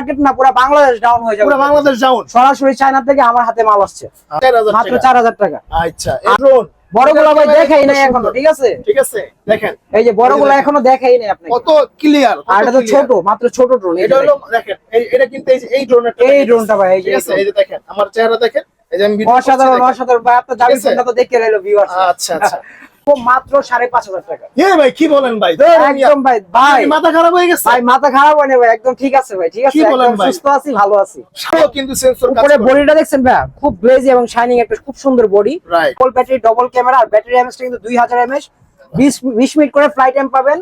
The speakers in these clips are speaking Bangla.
মার্কেট না পুরো বাংলাদেশ ডাউন হয়ে যাবে। পুরো বাংলাদেশ যাউন সরাসরি চায়না থেকে আমার হাতে মাল আসছে। মাত্র চার হাজার টাকা। আচ্ছা ড্রোন বড়গুলো ভাই দেখাই নাই এখনও ঠিক আছে? ঠিক আছে দেখেন। এই যে বড়গুলো এখনও দেখাই নাই আপনি কত ক্লিয়ার আর এটা তো ছোট মাত্র ছোট ড্রোন এটা হলো দেখেন। এই- এটা কিন্তু এই যে এই ড্রোনটা ভাই এই যে এই যে দেখেন আমার চেহারা দেখেন এই যে আমি অসাধারণ অসাধারণ। ভাই আপনার দাবি ঠিক তো দেখে রইল ভিউয়ার্স আচ্ছা আচ্ছা। মাত্র সাড়ে পাঁচ হাজার টাকা। ভাই কি বলেন ভাই? একদম ভাই ভাই। মাথা খারাপ হয়ে গেছে? ভাই মাথা খারাপ হয় না ভাই একদম ঠিক আছে ভাই ঠিক আছে কি বলেন একদম ভাই? সুস্থ আছি ভালো আছি। কিন্তু উপরে বডিটা দেখছেন ভাই খুব গ্লেজি এবং শাইনিং একটা খুব সুন্দর body right battery double camera আর ব্যাটারি এমএসটা কিন্তু দুই হাজার এমএস বিশ বিশ মিনিট করে ফ্লাইট টাইম পাবেন।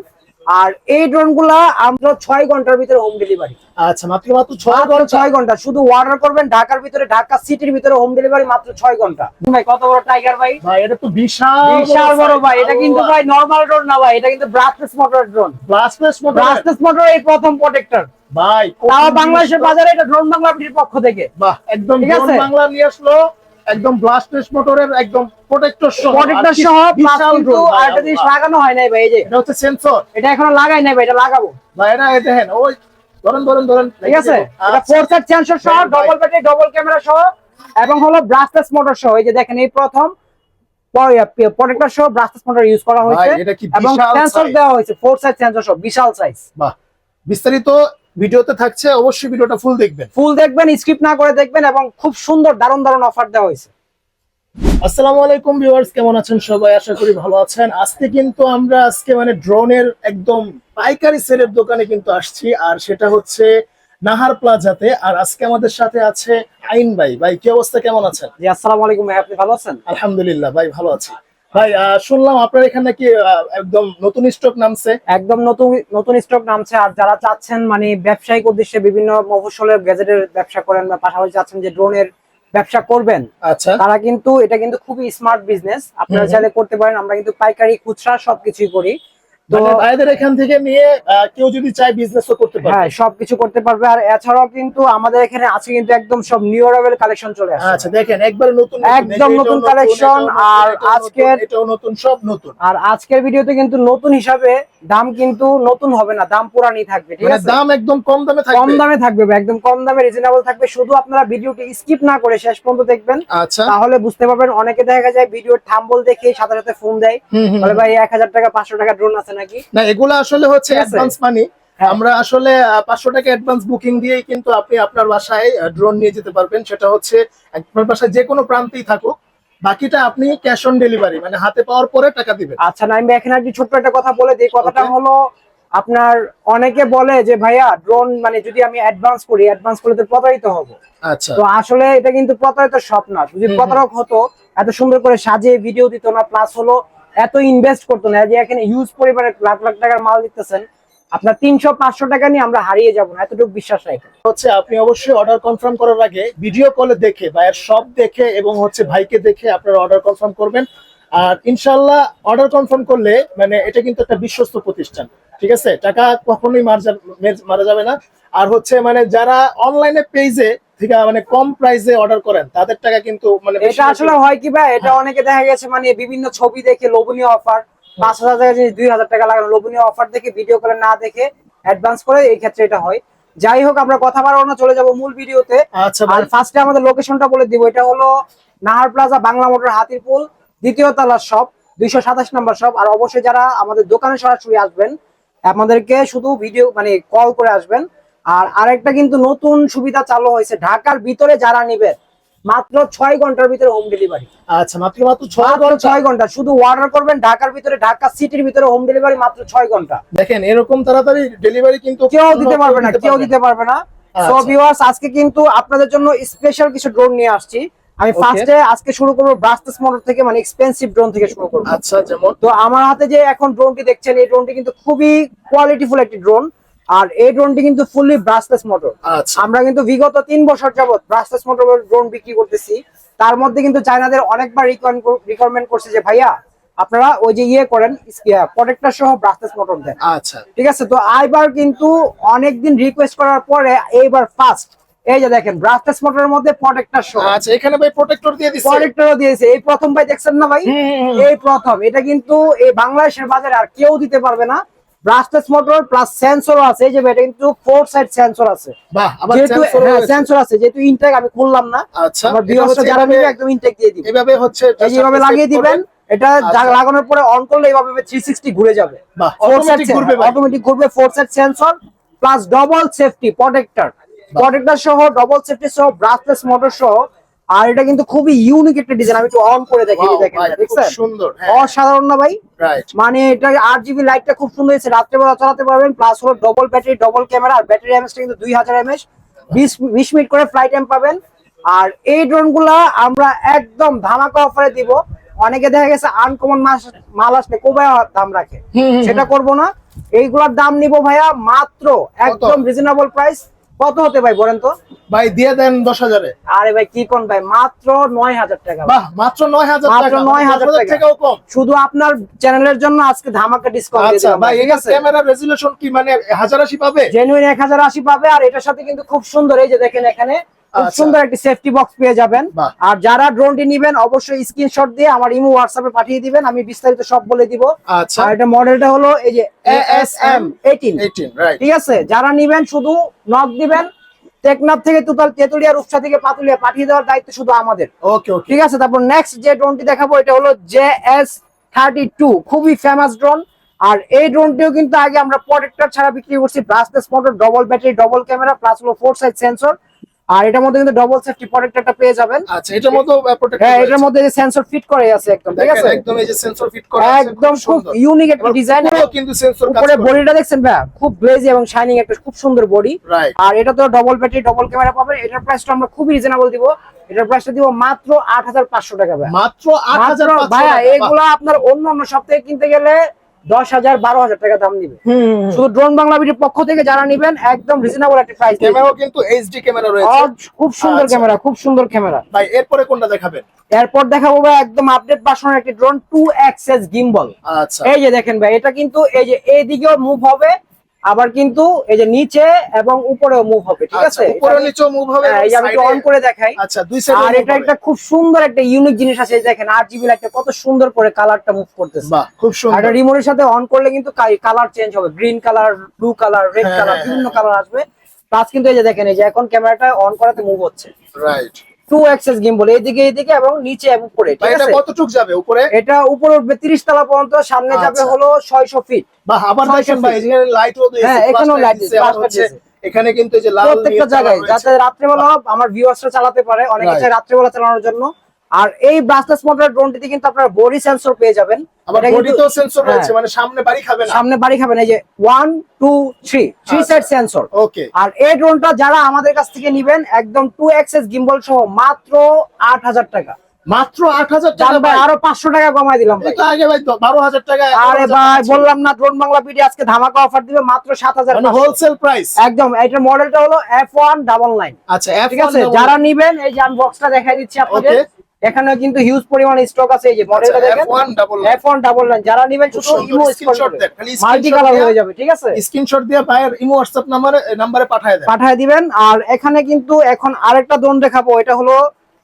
আর এই ড্রোনগুলা আমরা ছয় ঘণ্টার ভিতরে হোম ডেলিভারি আচ্ছা মাত্র মাত্র ছয় ঘণ্টা? ছয় ঘণ্টা। শুধু অর্ডার করবেন ঢাকার ভিতরে ঢাকা সিটির ভিতরে হোম ডেলিভারি মাত্র ছয় ঘণ্টা। ভাই কত বড় টাইগার ভাই? ভাই এটা তো বিশাল বিশাল বড় ভাই এটা কিন্তু ভাই নরমাল ড্রোন না ভাই এটা কিন্তু brushless motor drone brushless motor brushless motor এই প্রথম প্রোটেক্টর ভাই তাও বাংলাদেশের বাজারে এটা ড্রোন বাংলার পক্ষ থেকে। বাহ একদম ড্রোন? বাংলা নিয়ে আসলো। একদম ব্লাস্টলেস মোটরের একদম প্রোটেক্টর সহ। প্রোটেক্টর সহ বিশাল কিন্তু আরেকটা জিনিস লাগানো হয় নাই ভাই এই যে। এটা হচ্ছে সেন্সর এটা এখনও লাগাই নাই ভাই এটা লাগাবো। ভাই এটা এই দেখেন ওই ধরেন ধরেন ধরেন। ঠিক আছে? এটা ফোর সাইড সেন্সর সহ। ডবল ব্যাটারি ডবল ক্যামেরা সহ এবং হলো ব্রাসলেস মোটর সহ এই যে দেখেন এই প্রথম প্রোটেক্টর সহ ব্রাসলেস মোটর ইউজ করা হয়েছে এবং সেন্সর দেওয়া হয়েছে ফোর সাইড সেন্সর সহ বিশাল সাইজ বাহ। বিস্তারিত ভিডিওতে থাকছে অবশ্যই ভিডিওটা ফুল দেখবেন। ফুল দেখবেন স্কিপ না করে দেখবেন এবং খুব সুন্দর দারুণ দারুণ অফার দেওয়া হয়েছে। আসসালামু আলাইকুম ভিউয়ার্স কেমন আছেন সবাই? আশা করি ভালো আছেন। আজকে কিন্তু আমরা আজকে মানে ড্রোনের একদম পাইকারি সেলের দোকানে কিন্তু আসছি আর সেটা হচ্ছে নাহার প্লাজাতে আর আজকে আমাদের সাথে আছে আইন ভাই। ভাই কি অবস্থা? কেমন আছেন? জি আসসালামু আলাইকুম ভাই আপনি ভালো আছেন? আলহামদুলিল্লাহ ভাই ভালো আছি। ভাই শুনলাম আপনার এখানে কি আহ, একদম নতুন স্টক নামছে। একদম নতুন নতুন স্টক নামছে। আর যারা চাচ্ছেন মানে ব্যবসায়িক উদ্দেশ্যে বিভিন্ন মফসলের গ্যাজেটের ব্যবসা করেন বা পাশাপাশি চাচ্ছেন যে ড্রোনের ব্যবসা করবেন আচ্ছা। তারা কিন্তু এটা কিন্তু খুবই স্মার্ট বিজনেস আপনারা চাইলে করতে পারেন। আমরা কিন্তু পাইকারি খুচরা সবকিছুই করি। এখান থেকে নিয়ে কেউ যদি চায় বিজনেসও করতে পারে হ্যাঁ সবকিছু করতে পারবে। আর এছাড়াও কিন্তু আমাদের এখানে আছে কিন্তু একদম সব নিউ অ্যারাইভেল কালেকশন চলে আসছে। আচ্ছা দেখেন একবার নতুন একদম নতুন এটাও আর আজকের- এটাও নতুন সব নতুন। আর আজকের ভিডিওতে কিন্তু নতুন হিসাবে দাম কিন্তু নতুন হবে না দাম পুরানি থাকবে ঠিক মানে আছে? দাম একদম কম দামে কম থাকবে দামে থাকবে একদম কম দামে রিজনেবল থাকবে। শুধু আপনারা ভিডিওটি স্কিপ না করে শেষ পর্যন্ত দেখবেন। আচ্ছা। তাহলে বুঝতে পারবেন অনেকে দেখা যায় ভিডিওর থাম্বল দেখে সাথে সাথে ফোন দেয়। বলে ভাই এক হাজার টাকা পাঁচশো টাকা ড্রোন আছে নাকি? না এগুলো আসলে হচ্ছে অ্যাডভান্স মানি। আমরা আসলে পাঁচশো টাকা অ্যাডভান্স বুকিং দিয়েই কিন্তু আপনি আপনার বাসায় ড্রোন নিয়ে যেতে পারবেন। সেটা হচ্ছে আপনার বাসায় যে কোনো প্রান্তেই থাকুক। বাকিটা আপনি ক্যাশ অন ডেলিভারি মানে হাতে পাওয়ার পরে টাকা দিবেন। আচ্ছা না আমি এখানে একটি ছোট্ট একটা কথা বলে দিই। কথাটা হলো আপনার অনেকে বলে যে ভাইয়া ড্রোন মানে যদি আমি অ্যাডভান্স করি অ্যাডভান্স করলে তো প্রতারিত হব। আচ্ছা। তো আসলে এটা কিন্তু প্রতারিত সব না। যদি। প্রতারক হতো এত সুন্দর করে সাজিয়ে ভিডিও দিত না। প্লাস হলো এত ইনভেস্ট করতো না, যে এখানে ইউজ পরিমাণে লাখ লাখ টাকার মাল দিতেছেন, আপনার তিনশো, পাঁচশো টাকা নিয়ে আমরা হারিয়ে যাব না, এতটুকু বিশ্বাস রাখি হচ্ছে আপনি অবশ্যই অর্ডার কনফার্ম করার আগে ভিডিও কলে দেখে, ভাইয়ের সব দেখে এবং হচ্ছে ভাইকে দেখে আপনারা অর্ডার কনফার্ম করবেন। আর ইনশাল্লাহ অর্ডার কনফার্ম করলে মানে এটা কিন্তু একটা বিশ্বস্ত প্রতিষ্ঠান, ঠিক আছে? টাকা কখনোই মারা যাবে না। আর হচ্ছে মানে যারা অনলাইনে পেজে থেকে মানে কম প্রাইসে অর্ডার করেন তাদের টাকা কিন্তু মানে এটা আসলে হয় কি ভাই এটা অনেকে দেখা গেছে মানে বিভিন্ন ছবি দেখে লোভনীয় অফার পাঁচ হাজার টাকা জিনিস দুই হাজার টাকা লাগানো লোভনীয় অফার দেখে ভিডিও করে না দেখে অ্যাডভান্স করে এই ক্ষেত্রে এটা হয়। যাই হোক আমরা কথা বাড়াবো না চলে যাব মূল ভিডিওতে। আচ্ছা আর ফার্স্টে আমাদের লোকেশনটা বলে দিব এটা হলো নাহার প্লাজা বাংলা মোটর হাতিরপুল দ্বিতীয় তলার শপ দুইশো সাতাশ নম্বর শপ আর অবশ্যই যারা আমাদের দোকানে সরাসরি আসবেন আমাদেরকে শুধু ভিডিও মানে কল করে আসবেন। আর আরেকটা কিন্তু নতুন সুবিধা চালু হয়েছে। ঢাকার ভিতরে যারা নিবেন মাত্র ছয় ঘণ্টার ভিতরে হোম ডেলিভারি আচ্ছা মাত্র মাত্র ছয় ঘণ্টা? ছয় ঘণ্টা। শুধু অর্ডার করবেন ঢাকার ভিতরে ঢাকা সিটির ভিতরে হোম ডেলিভারি মাত্র ছয় ঘণ্টা। দেখেন এরকম তাড়াতাড়ি ডেলিভারি কিন্তু কেউ দিতে পারবে না কেউ দিতে পারবে না। সো আচ্ছা। ভিউয়ার্স আজকে কিন্তু আপনাদের জন্য স্পেশাল কিছু ড্রোন নিয়ে আসছি। আমি ফার্স্টে আজকে শুরু করব ব্রাস্টেস মোটর থেকে মানে এক্সপেন্সিভ ড্রোন থেকে শুরু করব। আচ্ছা যেমন? তো আমার হাতে যে এখন ড্রোনটি দেখছেন এই ড্রোনটি কিন্তু খুবই কোয়ালিটিফুল একটি ড্রোন আর এই ড্রোনটি কিন্তু ফুললি ব্রাসলেস মোটর আমরা কিন্তু বিগত তিন বছর যাবত ব্রাসলেস মোটর ড্রোন বিক্রি করতেছি। তার মধ্যে কিন্তু চায়নাদের অনেকবার রিকোয়ারমেন্ট করছে যে ভাইয়া আপনারা ওই যে ইয়ে করেন প্রোটেক্টর সহ ব্রাসলেস মোটর দেন। আচ্ছা। ঠিক আছে? তো এইবার কিন্তু অনেকদিন রিকোয়েস্ট করার পরে এইবার ফার্স্ট এই যে দেখেন ব্রাসলেস মোটরের মধ্যে প্রোটেক্টর সহ। আচ্ছা এখানে ভাই প্রোটেক্টর দিয়ে দিচ্ছে প্রোটেক্টরও দিয়েছে। এই প্রথম ভাই দেখছেন না ভাই। এই প্রথম। এটা কিন্তু এই বাংলাদেশের বাজারে আর কেউ দিতে পারবে না। ব্রাশলেস মোটর প্লাস সেন্সর আছে এই যে এটা কিন্তু ফোর সাইড সেন্সর আছে। বাহ আবার যেহেতু sensor হ্যাঁ। সেন্সর আছে যেহেতু ইনটেক আমি খুললাম না আচ্ছা আমার যারা নিবে একদম ইনটেক দিয়ে দিবেন এভাবে হচ্ছে এই যেভাবে লাগিয়ে দিবেন এটা আচ্ছা। লাগানোর পরে অন করলে এইভাবে 360 ঘুরে যাবে। অটোমেটিক ঘুরবে অটোমেটিক ঘুরবে four side sensor plus double safety protector protector সহ ডবল সেফটি সহ ব্রাশলেস মোটর সহ আর এটা কিন্তু খুবই ইউনিক একটা ডিজাইন আমি একটু অন করে দেখি দেখেন দেখছেন? সুন্দর হ্যাঁ। অসাধারণ না ভাই? রাইট মানে এটা আট জিবি লাইটটা খুব সুন্দর হয়েছে রাত্রেবেলা চালাতে পারবেন প্লাস হলো ডবল ব্যাটারি ডবল ক্যামেরা আর ব্যাটারি এমএসটা কিন্তু দুই হাজার এমএস বিশ বিশ মিনিট করে ফ্লাইট টাইম পাবেন। আর এই ড্রোনগুলা আমরা একদম ধামাকা অফারে দিব। অনেকে দেখা গেছে আনকমন মাস মাল আসলে কোবাই দাম রাখে। সেটা করব না। এইগুলার দাম নিব ভাইয়া মাত্র একদম রিজনেবল প্রাইস কত হতে ভাই বলেন তো ভাই দিয়ে দেন দশ হাজারে আরে ভাই কি কোন ভাই মাত্র নয় হাজার টাকা। মাত্র নয় হাজার মাত্র হাজার 9,000 9,000 টাকা। কম শুধু আপনার চ্যানেলের জন্য আজকে ধামাকা ডিসকাউন্ট আচ্ছা ভাই ঠিক আছে ক্যামেরা রেজুলেশন কি মানে হাজার আশি পাবে জেনুইন এক হাজার আশি পাবে আর এটার সাথে কিন্তু খুব সুন্দর এই যে দেখেন এখানে। সুন্দর একটি সেফটি বক্স পেয়ে যাবেন। আর যারা ড্রোনটি নিবেন অবশ্যই স্ক্রিনশট দিয়ে আমার ইমো হোয়াটসঅ্যাপে পাঠিয়ে দিবেন আমি বিস্তারিত সব বলে দিব। আচ্ছা। আর এটা মডেলটা হলো এই যে এএসএম এইটিন 18 ঠিক আছে? যারা নিবেন শুধু নক দিবেন টেকনাফ থেকে তুতাল তেতুলিয়া রূপসা থেকে পাতুলিয়া পাঠিয়ে দেওয়ার দায়িত্ব শুধু আমাদের। ওকে ওকে ঠিক আছে? তারপর নেক্সট যে ড্রোনটি দেখাবো এটা হলো জে এস থার্টি টু খুবই ফেমাস ড্রোন আর এই ড্রোনটিও কিন্তু আগে আমরা প্রোটেক্টর ছাড়া বিক্রি করছি brushless motor double battery double camera plus হলো ফোর সাইড সেন্সর আর এটার মধ্যে কিন্তু ডবল সেফটি প্রোটেক্টরটা পেয়ে যাবেন। আচ্ছা এটার মতো প্রোটেক্ট হ্যাঁ এটার মধ্যে যে সেন্সর ফিট করে আছে একদম ঠিক আছে? একদম এই যে সেন্সর ফিট করা আছে একদম খুব ইউনিক একটা ডিজাইন কিন্তু সেন্সর উপরে বডিটা দেখছেন ভাইয়া খুব গ্লেজি এবং শাইনিং একটা খুব সুন্দর বডি আর এটা তো ডবল ব্যাটারি ডবল ক্যামেরা পাবেন। এটার প্রাইসটা আমরা খুবই রিজনেবল দিব। এটার প্রাইসটা দিব মাত্র আট হাজার পাঁচশো টাকা ভাইয়া মাত্র 8500 মাত্র ভাইয়া এগুলা আপনার অন্য অন্য সপ্তাহে কিনতে গেলে দশ হাজার বারো হাজার টাকা দাম নিবে। শুধু ড্রোন বাংলা ভিডিওর পক্ষ থেকে যারা নিবেন একদম রিজনেবল একটা প্রাইস ক্যামেরাও কিন্তু এইচডি ক্যামেরা রয়েছে। খুব সুন্দর আচ্ছা। ক্যামেরা খুব সুন্দর ক্যামেরা ভাই এরপরে কোনটা দেখাবেন? এরপর দেখাবো ভাই একদম আপডেট ভার্সনের একটি ড্রোন টু এক্সএস গিম্বল আচ্ছা। এই যে দেখেন ভাই এটা কিন্তু এই যে এইদিকেও মুভ হবে আবার কিন্তু এই যে নিচে এবং উপরেও মুভ হবে ঠিক আচ্ছা আছে? উপরে মুভ হবে হ্যাঁ, এই আমি অন করে দেখাই। আচ্ছা দুই সাইডে আর এটা একটা খুব সুন্দর একটা ইউনিক জিনিস আছে এই দেখেন আট জিবি লাইটটা কত সুন্দর করে কালারটা মুভ করতেছে। বাহ খুব সুন্দর। এটা রিমোটের সাথে অন করলে কিন্তু কালার চেঞ্জ হবে। Green colour blue colour red হ্যাঁ, কালার হ্যাঁ, বিভিন্ন কালার আসবে। প্লাস কিন্তু এই যে দেখেন এই যে এখন ক্যামেরাটা অন করাতে মুভ হচ্ছে। রাইট টু অ্যাক্সেস গিম্বল এইদিকে এইদিকে এবং নিচে উপরে ঠিক এটা আছে কতটুক যাবে উপরে এটা উপরে উঠবে তিরিশ তলা পর্যন্ত সামনে যাবে আচ্ছা। হলো ছয়শো ফিট বা আবার দেখেন ভাই এখানে লাইটও দিয়েছে হ্যাঁ, এখানেও লাইট দিয়েছে। এখানে কিন্তু এই যে লাল প্রত্যেকটা জায়গায় যাতে রাত্রিবেলা আমার ভিউয়ার্সরা চালাতে পারে অনেকে. চায় রাত্রেবেলা চালানোর জন্য আর এই ব্রাসলেস মোটর ড্রোনটিতে কিন্তু আপনারা বডি সেন্সর পেয়ে যাবেন। আবার বডিতেও সেন্সর হ্যাঁ। রয়েছে মানে সামনে বাড়ি খাবে না। সামনে বাড়ি এই যে one two three three. Side sensor okay আর এই ড্রোনটা যারা আমাদের কাছ থেকে নিবেন একদম গিম্বল সহ মাত্র আট হাজার টাকা। মাত্র টাকা ভাই আরও পাঁচশো টাকা কমাই দিলাম ভাই। আগে ভাই বারো হাজার টাকা আরে ভাই বললাম না ড্রোন বাংলা পিডি আজকে ধামাকা অফার দিবে মাত্র সাত হাজার মানে হোলসেল প্রাইস একদম এটার মডেলটা হলো আচ্ছা ঠিক আছে? যারা নিবেন এই যে আমি বক্সটা দেখাই দিচ্ছি আপনাদের। Okay. এখানে কিন্তু হিউজ পরিমাণে স্টক আছে এই যে মডেলটা দেখেন? F1 double F double nine যারা নিবেন শুধু ইমো screenshot দেন, খালি মাল্টি কালার হয়ে যাবে ঠিক আছে? স্ক্রিনশট দিয়ে ভাইয়ের ইমো হোয়াটসঅ্যাপ নাম্বারে নাম্বারে পাঠায় দেন। পাঠায় দিবেন আর এখানে কিন্তু এখন আরেকটা ড্রোন দেখাবো এটা হলো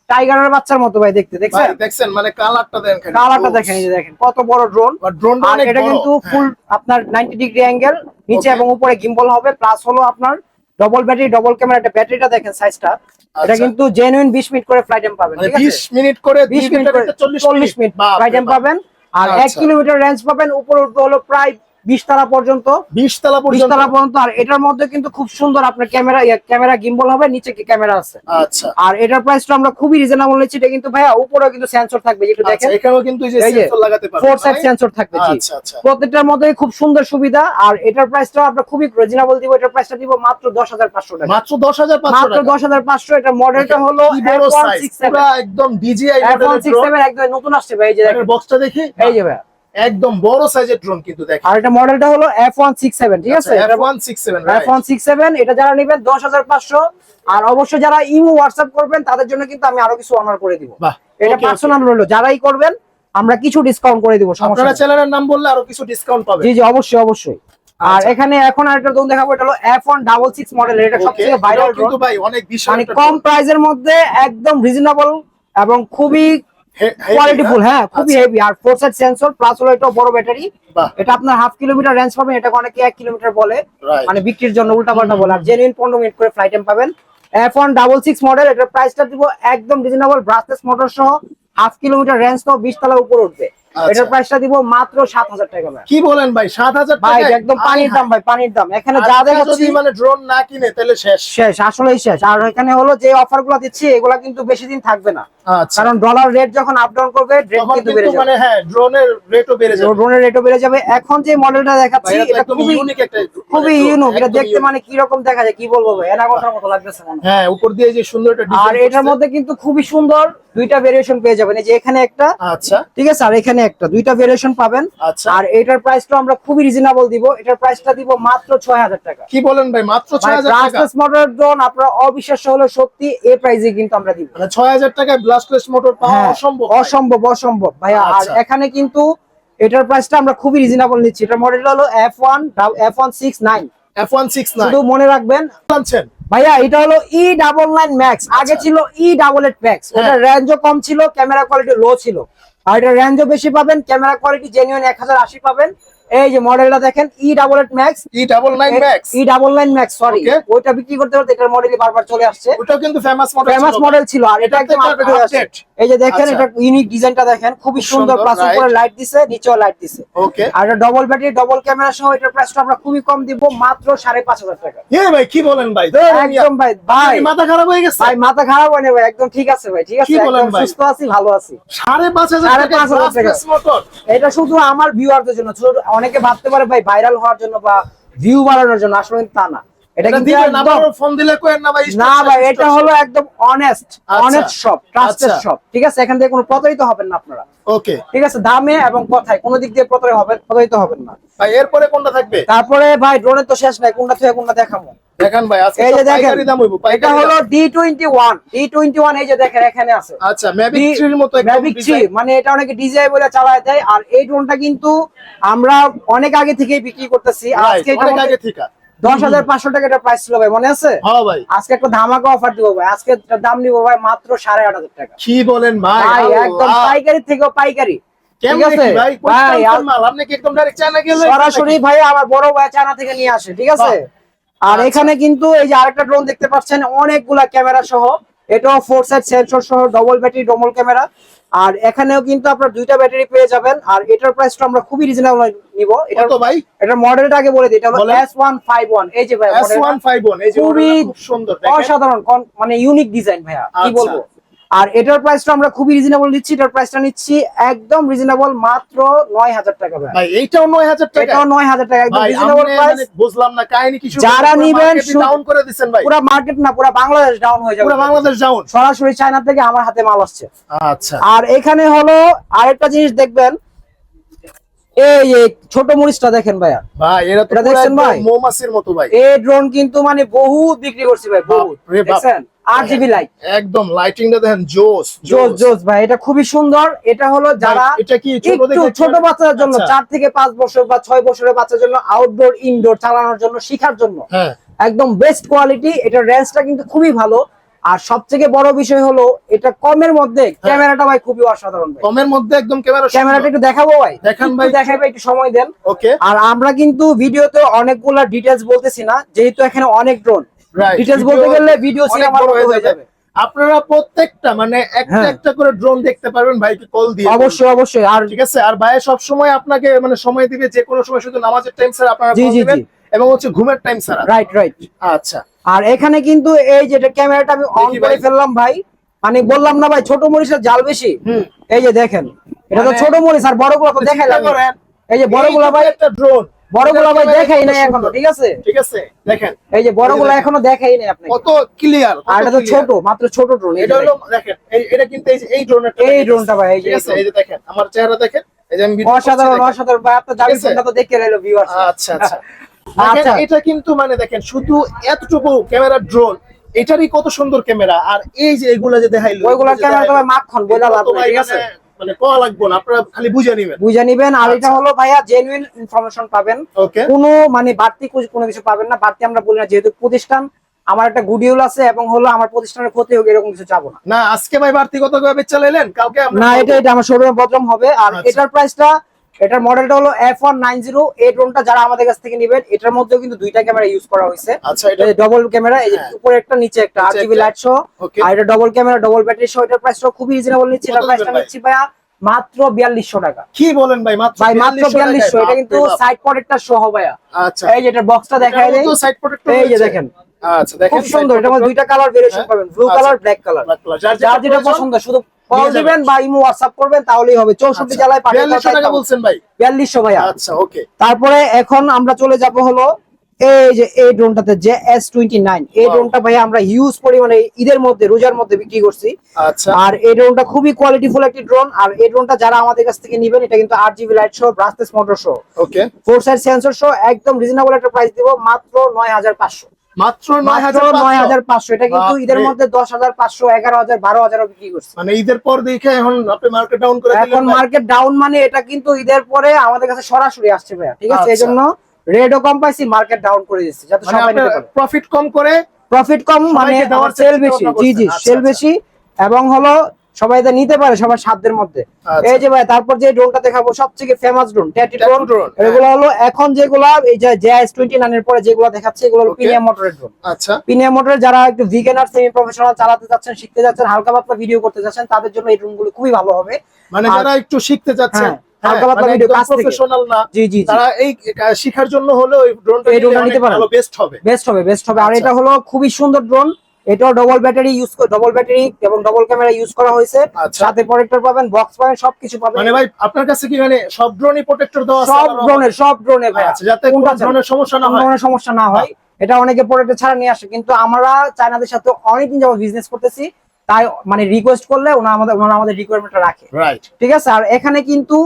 টাইগারের বাচ্চার মতো ভাই দেখতে দেখছেন? দেখছেন মানে কালারটা দেন খালি কালারটা দেখেন এই যে দেখেন কত বড় ড্রোন অনেক এটা কিন্তু হ্যাঁ। ফুল আপনার 90 ডিগ্রি অ্যাঙ্গেল নিচে এবং উপরে গিম্বল হবে প্লাস হলো আপনার ডবল ব্যাটারি ডবল ক্যামেরা এটা ব্যাটারিটা দেখেন সাইজটা এটা আচ্ছা। কিন্তু জেনুইন 20 মিনিট করে ফ্লাইট টাইম পাবেন মানে 20 মিনিট করে 20 20 মিনিট করে মিনিট 40 চল্লিশ মিনিট ফ্লাইট এম টাইম পাবেন। আর এক আচ্ছা। কিলোমিটার রেঞ্জ পাবেন উপর হলো প্রায় বিশ তালা পর্যন্ত 20 তলা পর্যন্ত? তালা পর্যন্ত। আর এটার মধ্যে কিন্তু খুব সুন্দর আপনার ক্যামেরা ক্যামেরা গিম্বল হবে নিচে কি ক্যামেরা আছে। আচ্ছা। আর এটার প্রাইসটা আমরা খুবই রিজনেবল নিচ্ছি। এটা কিন্তু ভাইয়া উপরেও কিন্তু সেন্সর থাকবে যেটা আচ্ছা দেখেন। এখানেও কিন্তু এই যে সেন্সর লাগাতে পারবেন ফোর সাইড সেন্সর থাকবে জি। আচ্ছা আচ্ছা। প্রত্যেকটার মধ্যে খুব সুন্দর সুবিধা। আর এটার প্রাইসটা আমরা খুবই রিজনেবল দিব। এটার প্রাইসটা দিব মাত্র দশ হাজার পাঁচশো টাকা। মাত্র 10500 টাকা। দশ হাজার পাঁচশো। এটা মডেলটা হলো কি বড় F one size six seven পুরো একদম সিক্স ড্রোন সেভেন একদম নতুন আসছে ভাই এই যে দেখেন। বক্সটা দেখি? এই যে ভাইয়া। একদম বড় সাইজের ড্রোন কিন্তু দেখেন। আর এটা মডেলটা হলো এফ ওয়ান সিক্স সেভেন ঠিক আছে? এফ ওয়ান সিক্স সেভেন এটা যারা নেবেন দশ হাজার পাঁচশো। আর অবশ্যই যারা ইমো হোয়াটসঅ্যাপ করবেন তাদের জন্য কিন্তু আমি আরও কিছু অনার করে দিব। বাহ এটা. পার্সোনাল রইল যারাই করবেন আমরা কিছু ডিসকাউন্ট করে দিব সমস্যা আপনারা চ্যানেলের নাম বললে আরও কিছু ডিসকাউন্ট পাবেন। জি জি অবশ্যই অবশ্যই। আর আচ্ছা। এখানে এখন আরেকটা ড্রোন দেখাবো এটা হলো F one double six model এটা সবথেকে ভাইরাল কিন্তু ভাই অনেক বিশাল মানে কম। প্রাইজের মধ্যে একদম রিজনেবল এবং খুবই কোয়ালিটি ফুল হ্যাঁ খুবই আচ্ছা। হেভি আর ফোর সাইড সেন্সর প্লাস হলো এটা বড় ব্যাটারি এটা আপনার হাফ কিলোমিটার রেঞ্জ পাবেন এটা অনেকে এক কিলোমিটার বলে। মানে বিক্রির জন্য উল্টাপাল্টা বলে। আর জেনুইন পনেরো মিনিট করে ফ্লাইট টাইম পাবেন। F one double six model এটার প্রাইসটা দিব একদম রিজনেবল ব্রাসলেস মোটর সহ। হাফ কিলোমিটার রেঞ্জ তো বিশ তলা উপর উঠবে। আচ্ছা। এটার প্রাইসটা দিব মাত্র সাত হাজার টাকা ভাই। কি বলেন ভাই ভাই একদম পানির দাম ভাই পানির দাম। এখানে যা দেখাচ্ছি মানে ড্রোন না কিনে তাহলে শেষ। শেষ আসলেই শেষ। আর এখানে হলো যে দিচ্ছি এগুলা কিন্তু বেশি দিন থাকবে না। আচ্ছা। কারণ ডলার রেট যখন আপ ডাউন করবে রেট কিন্তু বেড়ে যাবে। মানে হ্যাঁ ড্রোনের রেটও বেড়ে যাবে। ড্রোনের রেটও বেড়ে যাবে। এখন যে মডেলটা দেখাচ্ছি এটা খুবই ইউনিক একটা খুবই ইউনিক এটা দেখতে মানে কি রকম দেখা যায় কি বলব ভাই? এনাগোটার মতো লাগতেছে মনে হ্যাঁ। উপর দিয়ে যে সুন্দর একটা আর এটার মধ্যে কিন্তু খুবই সুন্দর দুইটা ভেরিয়েশন পেয়ে যাবেন। এই যে এখানে একটা আচ্ছা। ঠিক আছে? আর এখানে একটা দুইটা ভেরিয়েশন পাবেন। আচ্ছা। আর এটার প্রাইসটা আমরা খুবই রিজনেবল দিব। এটার প্রাইসটা দিব মাত্র ছয় হাজার টাকা। কি বলেন ভাই? মাত্র ছয় হাজার টাকা? মোটর ড্রোন আপনার অবিশ্বাস্য হলো সত্যি এই প্রাইসে কিন্তু আমরা দিব। মানে ছয় হাজার টাকায় ব্লাস্টলেস মোটর পাওয়া হ্যাঁ, অসম্ভব অসম্ভব অসম্ভব। ভাইয়া আর আচ্ছা। এখানে কিন্তু এটার প্রাইসটা আমরা খুবই রিজনেবল নিচ্ছি। এটার মডেল হলো F one F one six nine F169 শুধু মনে রাখবেন আনছেন? ভাইয়া এটা হলো ই ডাবল নাইন ম্যাক্স আগে ছিল ই ডাবল এইট ম্যাক্স। ওটার রেঞ্জও কম ছিল ক্যামেরা কোয়ালিটি লো ছিল। আর এটা রেঞ্জও বেশি পাবেন ক্যামেরা কোয়ালিটি জেনুইন এক হাজার আশি পাবেন। এই যে মডেলটা দেখেন E double eight max E double nine max E double nine max sorry ওইটা বিক্রি করতে করতে এটার মডেলই বারবার চলে আসছে। ওটাও কিন্তু ফেমাস মডেল ফেমাস মডেল ছিল আর এটা একদম আপডেট এই যে দেখেন আচ্ছা। এটা ইউনিক ডিজাইনটা দেখেন খুবই খুব সুন্দর প্লাস উপরে লাইট দিছে নিচেও লাইট দিছে। ওকে আর এটা ডবল ব্যাটারি ডবল ক্যামেরা সহ এটার প্রাইসটা আমরা খুবই কম দিব মাত্র সাড়ে পাঁচ হাজার টাকা। এ ভাই কি বলেন ভাই? একদম ভাই ভাই। মাথা খারাপ হয়ে গেছে? ভাই মাথা খারাপ হয় না ভাই একদম ঠিক আছে ভাই ঠিক আছে একদম? সুস্থ আছি ভালো আছি। সাড়ে পাঁচ হাজার সাড়ে টাকা। এটা শুধু আমার ভিউয়ারদের জন্য শুধু অনেকে ভাবতে পারে ভাই ভাইরাল হওয়ার জন্য বা ভিউ বাড়ানোর জন্য আসলে তা না। এটা এটা দিবেন আবার ফোন দিলে কোয়েন না ভাই না ভাই এটা হলো একদম অনেস্ট আচ্ছা। অনেস্ট শপ ট্রাস্টেড আচ্ছা। শপ ঠিক আছে? এখান থেকে কোনো প্রতারিত হবেন না আপনারা। ওকে। ঠিক আছে? দামে এবং কথায় কোনো দিক দিয়ে প্রতারিত হবেন প্রতারিত হবেন না। ভাই এরপরে কোনটা থাকবে? তারপরে ভাই ড্রোনের তো শেষ নাই কোনটা থেকে কোনটা দেখাবো? দেখান ভাই আজকে পাইকারি দাম হইব এটা হলো দাম। D twenty one D twenty one এই যে দেখেন এখানে আছে। আচ্ছা ম্যাভিক 3 এর মতো একদম ম্যাভিক মানে এটা অনেকে ডিজাই বলে চালায় দেয় আর এই ড্রোনটা কিন্তু আমরা অনেক আগে থেকেই বিক্রি করতেছি। আর আজকে অনেক আগে থেকে। দশ হাজার পাঁচশো টাকা এটা প্রাইস ছিল ভাই মনে আছে? হ্যাঁ ভাই। আজকে একটা ধামাকা অফার দিব ভাই আজকে দাম নিবো ভাই মাত্র সাড়ে আট হাজার টাকা। কি বলেন ভাই? ভাই একদম পাইকারি থেকেও পাইকারি। ঠিক কেমনে আছে? কি ভাই? ভাই কোন আর মাল? আপনি কি একদম ডাইরেক্ট চায়না গেলে সরাসরি ভাই আমার বড় ভাই চায়না থেকে নিয়ে আসে ঠিক আছে? আর আচ্ছা। এখানে কিন্তু এই যে আরেকটা ড্রোন দেখতে পাচ্ছেন অনেকগুলা ক্যামেরা সহ এটাও ফোর সাইড সেন্সর সহ ডবল ব্যাটারি ডবল ক্যামেরা আর এখানেও কিন্তু আপনার দুইটা ব্যাটারি পেয়ে যাবেন। আর এটার প্রাইসটা আমরা খুবই রিজনেবল নিব। এটা তো ভাই? এটা মডেলটা আগে বলে দিই। এটা হলো বলেন। এস ওয়ান ফাইভ ওয়ান এই যে ভাই মডেলটা S151 এই যে খুবই খুব সুন্দর অসাধারণ মানে ইউনিক ডিজাইন ভাইয়া। কি আচ্ছা। বলব? আর এটার প্রাইসটা আমরা খুবই রিজনেবল নিচ্ছি এটার প্রাইসটা নিচ্ছি একদম রিজনেবল মাত্র নয় হাজার টাকা ভাই। এইটাও 9000 টাকা? এটাও নয় হাজার টাকা একদম রিজনেবল প্রাইস মানে বুঝলাম না কাহিনী কি যারা নিবেন ডাউন করে দিবেন ভাই। পুরো মার্কেট না পুরো বাংলাদেশ ডাউন হয়ে যাবে। পুরো বাংলাদেশ ডাউন সরাসরি চায়না থেকে আমার হাতে মাল আসছে। আচ্ছা। আর এখানে হলো আরেকটা জিনিস দেখবেন এই ছোট মরিচটা দেখেন ভাইয়া। ভাই এরা তো দেখছেন ভাই? মৌমাছির মতো ভাই। এই ড্রোন কিন্তু মানে বহুত বিক্রি করছি ভাই বহুত। দেখছেন? আট লাইট একদম লাইটিংটা দেখেন জোস জোস জোস। ভাই এটা খুবই সুন্দর। এটা হলো যারা এটা কি ছোট বাচ্চাদের জন্য আচ্ছা। চার থেকে পাঁচ বছর বা ছয় বছরের বাচ্চার জন্য আউটডোর ইনডোর চালানোর জন্য শেখার জন্য। হ্যাঁ। একদম বেস্ট কোয়ালিটি এটা রেঞ্জটা কিন্তু খুবই ভালো। আর সবথেকে বড় বিষয় হলো এটা কমের মধ্যে হ্যাঁ। ক্যামেরাটা ভাই খুবই অসাধারণ ভাই। কমের মধ্যে একদম ক্যামেরা ক্যামেরাটা একটু দেখাবো ভাই? দেখান ভাই। দেখাই ভাই একটু সময় দেন। ওকে। আর আমরা কিন্তু ভিডিওতে অনেকগুলা ডিটেলস বলতেছি না যেহেতু এখানে অনেক ড্রোন ডিটেলস বলতে গেলে ভিডিও বড় হয়ে যাবে। আপনারা প্রত্যেকটা মানে একটা হ্যাঁ। একটা করে ড্রোন দেখতে পারবেন ভাইকে কল দিয়ে। অবশ্যই অবশ্যই। আর ঠিক আছে? আর ভাই সব সময় আপনাকে মানে সময় দিবে যে কোনো সময় শুধু নামাজের টাইম স্যার আপনারা। এবং হচ্ছে ঘুমের টাইম স্যার রাইট রাইট আচ্ছা। আর এখানে কিন্তু এই যেটা ক্যামেরাটা আমি অন করে ভাই। ফেললাম ভাই। মানে বললাম না ভাই ছোট মরিচের জাল বেশি। এই যে দেখেন এটা তো মানে- ছোট মরিচ আর বড়গুলো তো দেখাইলাম চিন্তা এই যে বড়গুলা ভাই একটা ড্রোন বড়গুলা ভাই দেখাই নাই এখনও ঠিক আছে? ঠিক আছে দেখেন। এই যে বড়গুলা এখনও দেখাই নাই আপনি কত ক্লিয়ার আর এটা তো ছোট মাত্র ছোট ড্রোন এটা হলো দেখেন। এটা কিন্তু এই যে এই ড্রোনটা ভাই এই যে ঠিক আছে এই যে দেখেন আমার চেহারা দেখেন এই যে আমি video করছি, অসাধারণ দেখেন। অসাধারণ। ভাই আপনার দাবি ফোনটা তো দেখে রইল ভিউয়ার্স আচ্ছা আচ্ছা। এটা কিন্তু মানে দেখেন শুধু এতটুকু ক্যামেরা ড্রোন এটারই কত সুন্দর ক্যামেরা। আর এই যে এগুলা যে দেখাইলো ওইগুলা ক্যামেরা মাখন বোঝা লাভ ঠিক আছে? মানে- মানে কোয়া লাগবো না আপনারা খালি বুঝে নিবেন। বুঝে নিবেন আর এটা আচ্ছা। হলো ভাইয়া জেনুইন ইনফরমেশন পাবেন। কোনো মানে বাড়তি কোনো কিছু পাবেন না বাড়তি আমরা বলি না যেহেতু প্রতিষ্ঠান আমার একটা গুডিউল আছে এবং হলো আমার প্রতিষ্ঠানের ক্ষতি হোক এরকম কিছু চাবো না। না আজকে ভাই বাড়তি কত কালকে না এটা এটা আমার শোরুমে হবে আর আচ্ছা। এটার প্রাইসটা এটার মডেলটা হলো এফ ওয়ান নাইন জিরো এই ড্রোনটা যারা আমাদের কাছ থেকে নেবেন এটার মধ্যেও কিন্তু দুইটা ক্যামেরা ইউজ করা হয়েছে। আচ্ছা এটা ডবল ক্যামেরা এই যে হ্যাঁ। উপরে একটা নিচে একটা নিচে জিবি লাইট সহ। আর এটা ডবল ক্যামেরা ডবল ব্যাটারি সহ এটার প্রাইসটা খুবই রিজনেবল নিচ্ছি এটার প্রাইসটা? নিচ্ছি ভাইয়া মাত্র বিয়াল্লিশশো টাকা। কি বলেন ভাই মাত্র ভাই মাত্র 4200 বিয়াল্লিশশো এটা কিন্তু। সাইড পকেটটা সহ ভাইয়া। আচ্ছা। এই যে এটার বক্সটা দেখাই দেয় সাইড প্রোটেক্টর এই যে দেখেন। আচ্ছা দেখেন খুব সুন্দর এটা দুইটা কালার ভেরিয়েশন হ্যাঁ। পাবেন ব্লু আচ্ছা। কালার ব্ল্যাক কালার যার যেটা পছন্দ শুধু কল দিবেন বা ইমো হোয়াটসঅ্যাপ করবেন তাহলেই হবে। চৌষট্টি জেলায় পাঠিয়ে আচ্ছা। টাকা বলছেন ভাই। বিয়াল্লিশশো ভাইয়া। আচ্ছা ওকে। তারপরে এখন আমরা চলে যাব হলো এই যে এই ড্রোনটাতে যে এস টোয়েন্টি নাইন এই ড্রোনটা ভাই আমরা হিউজ পরিমাণে ঈদের মধ্যে রোজার মধ্যে বিক্রি করছি। আচ্ছা। আর এই ড্রোনটা খুবই কোয়ালিটিফুল একটি ড্রোন। আর এই ড্রোনটা যারা আমাদের কাছ থেকে নেবেন এটা কিন্তু আট জিবি লাইট সহ ব্রাসলেস মোটর সহ ওকে। ফোর সাইড সেন্সর সহ একদম রিজনেবল একটা প্রাইস দিব মাত্র নয় হাজার পাঁচশো। মাত্র নয় হাজার হাজার পাঁচশো। এটা কিন্তু। ঈদের মধ্যে দশ হাজার পাঁচশো এগারো হাজার বারো হাজারও বিক্রি করছে। মানে ঈদের পর দেখে এখন আপনি মার্কেট ডাউন করে এখন মার্কেট ডাউন মানে এটা কিন্তু ঈদের পরে আমাদের কাছে সরাসরি আসছে ভাইয়া ঠিক আছে? এই আচ্ছা। জন্য রেডও কম পাইছি মার্কেট ডাউন করে দিচ্ছে যাতে মানে সবাই নিতে পারে। প্রফিট কম করে প্রফিট কম মানে সেল বেশি। জি জি আচ্ছা, সেল আচ্ছা। বেশি এবং হলো সবাই এটা নিতে পারে সবার সাধ্যের মধ্যে আচ্ছা। এই যে ভাই তারপর যে ড্রোনটা দেখাবো সবথেকে ফেমাস ড্রোন ট্যাটি ড্রোন হ্যাঁ। এগুলো হলো এখন যেগুলা এই যে জেএস টোয়েন্টি নাইনের পরে যেগুলো দেখাচ্ছে এগুলো হলো. প্রিমিয়াম মোটরের ড্রোন আচ্ছা প্রিমিয়াম মোটরের যারা একটু ভিগান আর সেমি প্রফেশনাল চালাতে যাচ্ছেন শিখতে যাচ্ছেন হালকা পাতলা ভিডিও করতে যাচ্ছেন তাদের জন্য এই ড্রোনগুলো খুবই ভালো হবে মানে যারা একটু শিখতে যাচ্ছেন হ্যাঁ, হালকা পাতলা মানে video কাছ থেকে। প্রফেশনাল না জি জি তারা এই শিখার জন্য হলে ড্রোনটা নিতে। ভালো বেস্ট হবে বেস্ট হবে বেস্ট হবে আর আচ্ছা। এটা হলো খুবই সুন্দর ড্রোন এটাও double battery use double battery এবং ডবল ক্যামেরা ইউজ করা হয়েছে। আচ্ছা। সাথে প্রোটেক্টর পাবেন বক্স পাবেন সবকিছু পাবেন। মানে ভাই আপনার কাছে কি মানে সব ড্রোনই প্রোটেক্টর দেওয়া আছে? সব ড্রোনের সব ড্রোনের ভাই। আচ্ছা যাতে কোন? ধরনের সমস্যা না হয়। ধরনের সমস্যা না হয়। এটা অনেকে প্রোডাক্ট ছাড়া নিয়ে আসে। কিন্তু আমরা চায়নাদের সাথে অনেকদিন যাবত বিজনেস করতেছি। তাই মানে রিকোয়েস্ট করলে ওনারা আমাদের ওনারা আমাদের রিকোয়ারমেন্টটা রাখে। ঠিক আছে? আর এখানে কিন্তু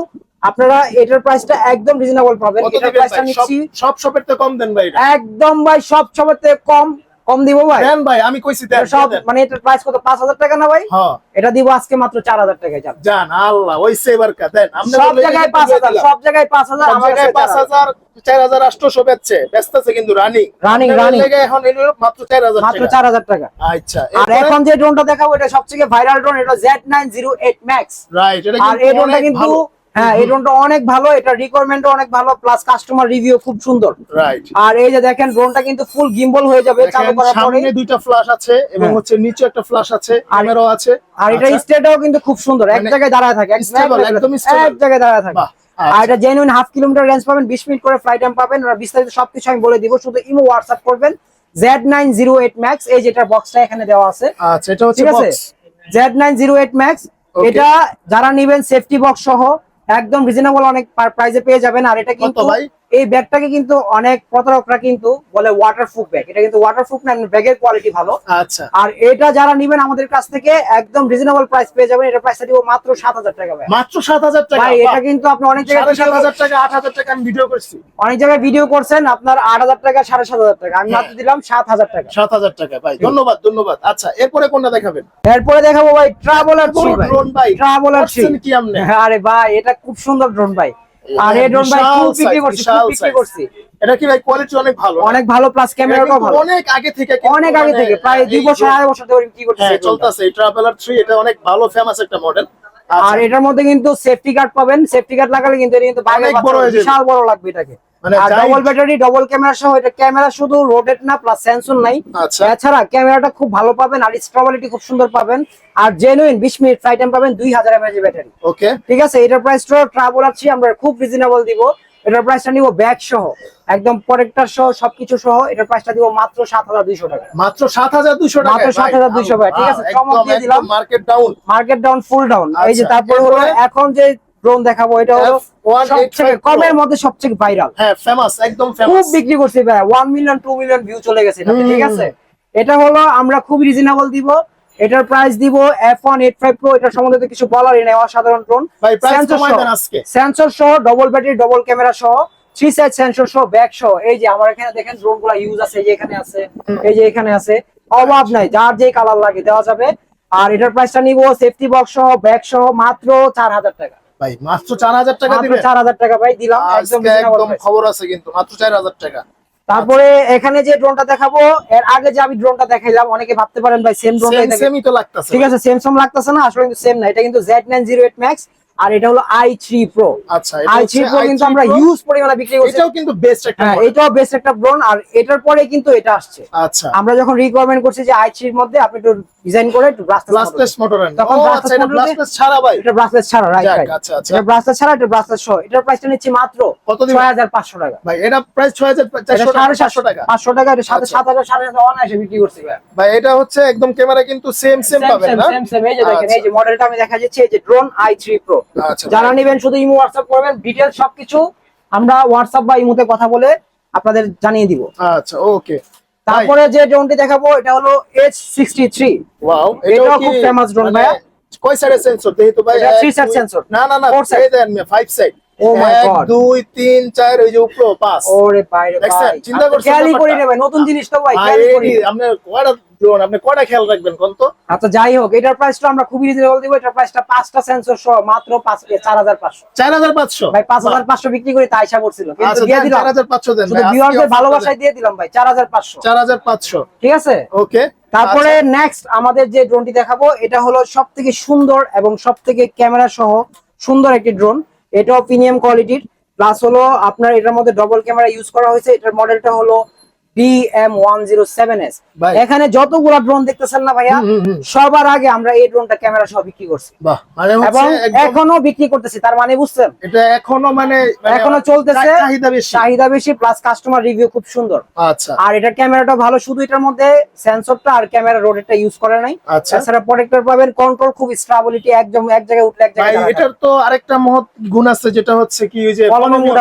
আপনারা এটার প্রাইসটা একদম রিজনেবল পাবেন। এটার প্রাইসটা নিচ্ছি সব শপের তো কম দেন ভাই একদম ভাই সব সবেতে কম। কম দিব ভাই? দেন ভাই আমি কইছি দেন সব মানে এটার প্রাইস কত? পাঁচ হাজার টাকা না ভাই? হ্যাঁ। এটা দিব আজকে মাত্র চার হাজার টাকায় যান জান আল্লাহ ওই সেবার কা দেন আপনি সব জায়গায় যে পাঁচ হাজার দিলাম। সব জায়গায় পাঁচ হাজার সব আমার জায়গায় কাছে পাঁচ চার হাজার। হাজার চার হাজার আটশোশো বেচছে ব্যস্ত আছে কিন্তু রানিং। Running, running। এখন এলো মাত্র চার হাজার মাত্র টাকা। চার হাজার টাকা। আচ্ছা আর এখন যে ড্রোনটা দেখাবো এটা সবথেকে ভাইরাল ড্রোন এটা Z nine zero eight max right এটা আর এই কিন্তু ড্রোনটা কিন্তু হ্যাঁ এই ড্রোনটা অনেক ভালো এটা রিকোয়ারমেন্ট অনেক ভালো প্লাস কাস্টমার রিভিউ খুব সুন্দর। রাইট আর এই যে দেখেন ড্রোনটা কিন্তু ফুল গিম্বল হয়ে যাবে চালু করার পরে। সামনে দুইটা ফ্ল্যাশ আছে এবং হ্যাঁ। হচ্ছে নিচে একটা ফ্ল্যাশ আছে ক্যামেরাও আছে। আর এটা আচ্ছা। স্টেটাও কিন্তু খুব সুন্দর এক মানে জায়গায় দাঁড়ায় থাকে একদম এক জায়গায় দাঁড়ায় থাকে। আর আচ্ছা। এটা জেনুইন হাফ কিলোমিটার রেঞ্জ পাবেন বিশ মিনিট করে ফ্লাইট টাইম পাবেন আর বিস্তারিত সবকিছু আমি বলে দিব শুধু ইমো হোয়াটসঅ্যাপ করবেন Z nine zero eight max এই যেটার বক্সটা এখানে দেওয়া আছে। আচ্ছা এটা হচ্ছে ঠিক আছে? box। Z nine zero eight max এটা যারা নিবেন সেফটি বক্স সহ একদম রিজনেবল অনেক প্রাইসে পেয়ে যাবেন আর এটা কিন্তু ভাই? এই ব্যাগটাকে কিন্তু অনেক প্রতারকরা কিন্তু বলে ওয়াটারপ্রুফ ব্যাগ এটা কিন্তু ওয়াটারপ্রুফ না ব্যাগের কোয়ালিটি ভালো। আচ্ছা। আর এটা যারা নিবেন আমাদের কাছ থেকে একদম রিজনেবল প্রাইস পেয়ে যাবেন। এটা প্রাইসটা দিব মাত্র সাত হাজার টাকা ভাই। মাত্র সাত হাজার টাকা? ভাই এটা কিন্তু আপনি অনেক জায়গায় হাজার টাকা আট হাজার টাকা আমি ভিডিও করছি। অনেক জায়গায় ভিডিও করছেন আপনার আট হাজার টাকা সাড়ে সাত হাজার টাকা। আমি মাত্র দিলাম সাত হাজার টাকা। সাত হাজার টাকা ভাই। ধন্যবাদ ধন্যবাদ। আচ্ছা এরপরে কোনটা দেখাবেন? এরপরে দেখাবো ভাই ট্রাভেলার drone ভাই। ট্রাভেলার করছেন কি আপনি? আরে ভাই এটা খুব সুন্দর ড্রোন ভাই। আর এই ভাই খুব বিক্রি করছি খুব বিক্রি করছি। এটা কি ভাই কোয়ালিটি অনেক ভালো? অনেক ভালো প্লাস এটা ক্যামেরাটাও ভালো অনেক আগে থেকে অনেক আগে মানে, থেকে প্রায় দুই বছর আড়াই বছর ধরে কি করতেছি হ্যাঁ। চলতেছে এই ট্রাভেলার থ্রি এটা অনেক ভালো ফেমাস একটা মডেল আর এটার মধ্যে কিন্তু সেফটি গার্ড পাবেন সেফটি গার্ড লাগালে কিন্তু এটা কিন্তু বিশাল বড় লাগবে এটাকে। ডবল ব্যাটারি ডবল ক্যামেরা সহ এটা ক্যামেরা শুধু রোটেট না প্লাস সেন্সর নাই। আচ্ছা। এছাড়া ক্যামেরাটা খুব ভালো পাবেন আর স্ট্রবেলিটি খুব সুন্দর পাবেন। আর জেনুইন বিশ মিনিট ফ্লাইট টাইম পাবেন ব্যাটারি ওকে ঠিক আছে? এটার ট্রাভেল আছি আমরা খুব রিজনেবল দিব। এটার প্রাইসটা নিব ব্যাগ সহ। একদম প্রোটেক্টর সহ সবকিছু সহ এটার প্রাইসটা দিব মাত্র সাত হাজার দুইশো টাকা। মাত্র সাত হাজার দুশো টাকা মাত্র 7,200 ভাই, ঠিক আছে, চমক দিয়ে দিলাম। Market down market down full down এই যে আচ্ছা, তারপরে হলো এখন যে ড্রোন দেখাবো এটা হলো F185 সবথেকে কমের মধ্যে সবথেকে ভাইরাল হ্যাঁ ফেমাস একদম খুব বিক্রি করছি ভাই one million two million view চলে গেছে এটাতে, ঠিক আছে? এটা হলো আমরা খুব রিজনেবল দিব এটার প্রাইস দিব F one eight five pro এটার সম্বন্ধে তো কিছু বলারই নেই অসাধারণ ড্রোন ভাই প্রাইস কমাই দেন আজকে। সেন্সর সহ ডবল ব্যাটারি ডবল ক্যামেরা সহ থ্রি সাইড সেন্সর সহ ব্যাক সহ। এই যে আমার এখানে দেখেন ড্রোনগুলা ইউজ আছে এই যে এখানে আছে এই যে এখানে আছে অভাব নাই যার যে কালার লাগে দেওয়া যাবে। আর এটার প্রাইসটা নিব সেফটি বক্স সহ ব্যাগ সহ মাত্র চার হাজার টাকা। ভাই মাত্র চার হাজার টাকা দিবে চার হাজার টাকা ভাই দিলাম একদম। খবর আছে কিন্তু মাত্র চার হাজার টাকা। তারপরে এখানে যে ড্রোনটা দেখাবো এর আগে যে আমি ড্রোনটা দেখাইলাম অনেকে ভাবতে পারেন ভাই সেম ড্রোন সেমই তো লাগতেছে। ঠিক আছে সেম সেম লাগতেছে না আসলে কিন্তু সেম না এটা কিন্তু Z nine zero eight max আর এটা হলো আই থ্রি প্রো আচ্ছা এটা আই থ্রি প্রো কিন্তু আমরা Pro। ইউজ পরিমাণে বিক্রি করছি। এটাও কিন্তু বেস্ট একটা হ্যাঁ এটাও বেস্ট একটা ড্রোন আর এটার পরে কিন্তু এটা আসছে। আচ্ছা। আমরা যখন রিকোয়ারমেন্ট করছি যে আই থ্রির মধ্যে আপনি একটু ডিজাইন করে একটু ব্রাসলেস মোটর তখন আচ্ছা এটা motor ছাড়া ভাই। এটা ব্রাসলেস ছাড়া রাইট রাইট আচ্ছা আচ্ছা। এটা ব্রাসলেস ছাড়া এটা ব্রাসলেস সহ। এটার প্রাইসটা নিচ্ছি মাত্র কত দিবেন? ছয় হাজার পাঁচশো টাকা। ভাই এটা প্রাইস ছয় হাজার এটা চারশো সাড়ে টাকা সাতশো টাকা। পাঁচশো টাকা এটা সাথে আচ্ছা। সাত হাজার সাড়ে সাত অনায়াসে বিক্রি করছি ভাই। ভাই এটা হচ্ছে একদম ক্যামেরা কিন্তু সেম সেম পাবেন না? same, same, এই যে দেখেন আচ্ছা। এই যে মডেলটা আমি দেখা যাচ্ছে এই যে ড্রোন আই থ্রি প্রো আচ্ছা যারা নেবেন শুধু ইমো হোয়াটসঅ্যাপ করবেন ডিটেলস সবকিছু আমরা হোয়াটসঅ্যাপ বা ইমোতে কথা বলে আপনাদের জানিয়ে দিব আচ্ছা ওকে তারপরে যে ড্রোনটি দেখাবো এটা হলো এইচ সিক্সটি থ্রি ওয়াও এটাও খুব famous drone ভাইয়া। কয় সাইডের সেন্সর দেখি তো ভাই এটা side দুই- sensor। না না না side। এই দেন ফাইভ সাইড ও এক God. দুই তিন চার ওই যে উপরে পাঁচ ওরে ভাই? চিন্তা করছেন খেয়ালই করি ব্যাপারটা? না ভাই নতুন জিনিস তো ভাই ভাই, খেয়ালই করি এই না। ড্রোন আপনি কয়টা খেয়াল রাখবেন কোন তো? আচ্ছা যাই হোক এটার প্রাইসটা আমরা খুবই রিজনেবল দিব। এটার প্রাইসটা পাঁচটা সেন্সর সহ মাত্র ভাই বিক্রি করে তাই আশা করছিল। কিন্তু আচ্ছা দিয়ে দিলাম। দেন শুধু ভিউয়ারদের ভালোবাসায় দিয়ে দিলাম ভাই ঠিক আছে? ওকে তারপরে নেক্সট আমাদের যে ড্রোনটি দেখাবো এটা হলো সব থেকে সুন্দর এবং সব থেকে ক্যামেরা সহ সুন্দর একটি ড্রোন এটাও প্রিমিয়াম কোয়ালিটির প্লাস হলো আপনার এটার মধ্যে ডবল ক্যামেরা ইউজ করা হয়েছে। এটার মডেলটা হলো DM one zero seven S. এখানে যতগুলা ড্রোন দেখতেছেন না ভাইয়া। সবার আগে আমরা এই ড্রোনটা ক্যামেরা সহ বিক্রি করছি। মানে এবং এখনও বিক্রি করতেছি তার মানে বুঝছেন? এটা এখনও মানে মানে এখনও চলতেছে। চাহিদা বেশি। প্লাস কাস্টমার রিভিউ খুব সুন্দর। আচ্ছা। আর এটার ক্যামেরাটা ভালো শুধু এটার মধ্যে সেন্সরটা আর ক্যামেরা ইউজ করে নাই। আচ্ছা। তাছাড়া প্রোটেক্টর পাবেন কন্ট্রোল খুব স্টেবিলিটি একদম এক জায়গায় উঠলে এক জায়গায় এটার তো আরেকটা মহৎ গুণ আছে যেটা হচ্ছে কি ওই যে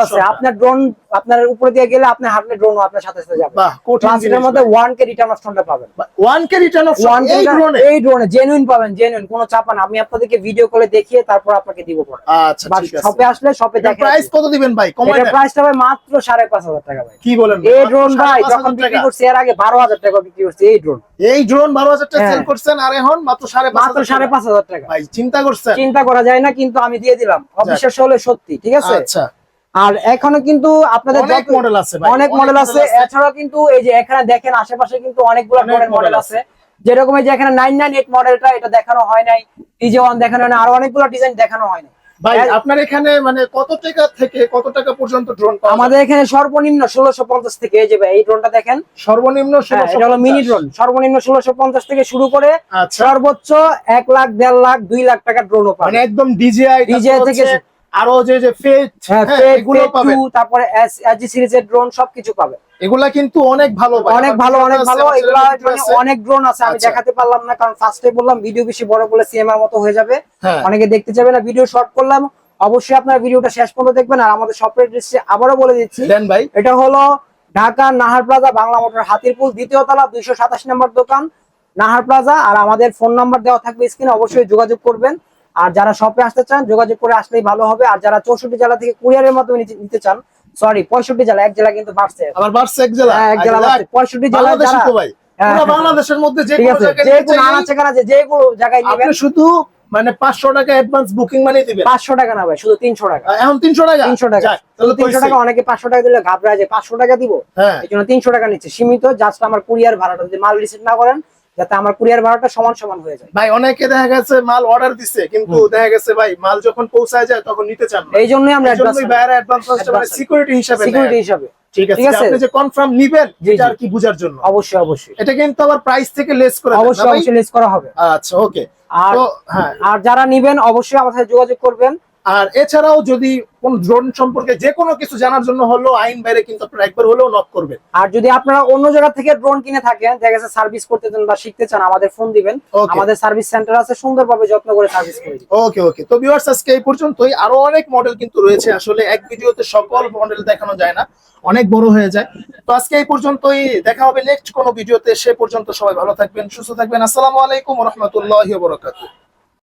আছে আপনার ড্রোন আপনার উপরে দিয়ে গেলে আপনি হাঁটলে ড্রোন আপনার সাথে সাথে যাবে। বাহ কঠিন প্লাস এটার মধ্যে ওয়ান কে রিটার্ন অপশনটা পাবেন। ওয়ান কে রিটার্ন অপশন এই ড্রোনে এই ড্রোনে জেনুইন পাবেন জেনুইন কোনো চাপা না। আমি আপনাদেরকে ভিডিও কলে দেখিয়ে তারপর আপনাকে দিব পরে। আচ্ছা ঠিক আছে। শপে আসলে শপে দেখে প্রাইস কত দিবেন ভাই? কমাই এটার প্রাইসটা ভাই মাত্র সাড়ে পাঁচ হাজার টাকা ভাই। কি বলেন এই ড্রোন ভাই যখন বিক্রি করছি এর আগে বারো হাজার টাকা বিক্রি করছি এই ড্রোন এই ড্রোন বারো হাজার টাকা হ্যাঁ। সেল করছেন আর এখন মাত্র টাকা। ভাই চিন্তা করছেন? চিন্তা করা যায় না কিন্তু আমি দিয়ে দিলাম। অবিশ্বাস্য হলে সত্যি ঠিক আছে? আচ্ছা। আর এখনও কিন্তু আপনাদের অনেক মডেল আছে অনেক মডেল আছে। এছাড়াও কিন্তু এই যে এখানে দেখেন আশেপাশে কিন্তু অনেকগুলো মডেল আছে। যেরকম এই যে এখানে নাইন নাইন এইট মডেলটা এটা দেখানো হয় নাই। ডিজে ওয়ান দেখানো হয় না আর অনেকগুলো ডিজাইন দেখানো হয় না ভাই হ্যাঁ। আপনার এখানে মানে কত টাকা থেকে কত টাকা পর্যন্ত ড্রোন পাওয়া আমাদের এখানে সর্বনিম্ন ষোলোশো পঞ্চাশ থেকে এই যে ভাই এই ড্রোনটা দেখেন। সর্বনিম্ন হ্যাঁ, 1650 এটা হলো মিনি ড্রোন সর্বনিম্ন ষোলোশো পঞ্চাশ থেকে শুরু করে আচ্ছা। সর্বোচ্চ এক লাখ দেড় লাখ দুই লাখ টাকা ড্রোনও মানে পাবে একদম ডিজিআই DJI থেকে আরও যে যে ফেট হ্যাঁ এগুলো পাবেন। তারপরে এসজি সিরিজের ড্রোন সবকিছু পাবে। এগুলা কিন্তু অনেক ভালো অনেক ভালো ভিডিও অনেক ভালো। এগুলা মানে। অনেক ড্রোন আছে আমি আচ্ছা। দেখাতে পারলাম না কারণ ফার্স্টে বললাম ভিডিও বেশি বড় করলে সিএমআর মতো হয়ে যাবে। হ্যাঁ। অনেকে দেখতে চাবে না ভিডিও শর্ট করলাম। অবশ্যই আপনারা ভিডিওটা শেষ পর্যন্ত দেখবেন। আর আমাদের শপের এড্রেস আবারও বলে দিচ্ছি। ভাই। এটা হলো ঢাকা নাহার প্লাজা বাংলা মোটর হাতিরপুল দ্বিতীয় তলা দুইশো সাতাশ নম্বর দোকান নাহার প্লাজা। আর আমাদের ফোন নাম্বার দেওয়া থাকবে স্ক্রিনে অবশ্যই যোগাযোগ করবেন। আর যারা শপে আসতে চান যোগাযোগ করে আসলেই ভালো হবে। আর যারা চৌষট্টি জেলা থেকে কুরিয়ারের মাধ্যমে নিতে- চান সরি পঁয়ষট্টি জেলা এক জেলা কিন্তু বাড়ছে। আবার বাড়ছে এক জেলা? হ্যাঁ, এক জেলা আচ্ছা, পঁয়ষট্টি জেলা হ্যাঁ, হ্যাঁ। বাংলাদেশের মধ্যে যে কোনো জায়গায় শুধু মানে পাঁচশো টাকা অ্যাডভান্স বুকিং মানে দিবেন। পাঁচশো টাকা না ভাই শুধু তিনশো টাকা। এখন তিনশো টাকা? তিনশো টাকা। তিনশো টাকা অনেকে পাঁচশো টাকা দিলে ঘাবড়া যায় পাঁচশো টাকা দিব। এই জন্য তিনশো টাকা নিচ্ছে। সীমিত জাস্ট আমার কুরিয়ার ভাড়াটা যদি মাল রিসিভ না করেন যাতে আমার কুরিয়ার ভাড়াটা সমান সমান হয়ে যায়। ভাই অনেকে দেখা গেছে মাল অর্ডার দিছে কিন্তু দেখা গেছে ভাই মাল যখন পৌঁছায় যায় তখন নিতে চান না। এই জন্যই আমরা জন্যই ভাইয়ারা অ্যাডভান্স মানে সিকিউরিটি হিসাবে সিকিউরিটি হিসাবে। ঠিক আছে? আপনি যে কনফার্ম নিবেন এটা আর কি বুঝার জন্য? অবশ্যই অবশ্যই। এটা কিন্তু আবার প্রাইস থেকে লেস করে অবশ্যই? অবশ্যই লিস্ট করা হবে। আচ্ছা ওকে আর হ্যাঁ। আর যারা নিবেন অবশ্যই আমার সাথে যোগাযোগ করবেন। আর এছাড়াও যদি কোন ড্রোন সম্পর্কে যে কোনো কিছু জানার জন্য হলো আইন বাইরে কিন্তু আপনারা একবার হলেও নক করবেন। আর যদি আপনারা অন্য জায়গা থেকে ড্রোন কিনে থাকেন দেখা গেছে সার্ভিস করতে চান বা শিখতে চান আমাদের ফোন দিবেন। আমাদের সার্ভিস সেন্টার আছে সুন্দরভাবে যত্ন করে সার্ভিস করে ওকে ওকে তো ভিউয়ার্স আজকে এই পর্যন্তই। আরও অনেক মডেল কিন্তু রয়েছে। আসলে এক ভিডিওতে সকল মডেল দেখানো যায় না। অনেক বড় হয়ে যায়। তো আজকে এই পর্যন্তই। দেখা হবে নেক্সট কোনো ভিডিওতে। সে পর্যন্ত সবাই ভালো থাকবেন সুস্থ থাকবেন। আসসালামু আলাইকুম রহমতুল্লাহ বরকাত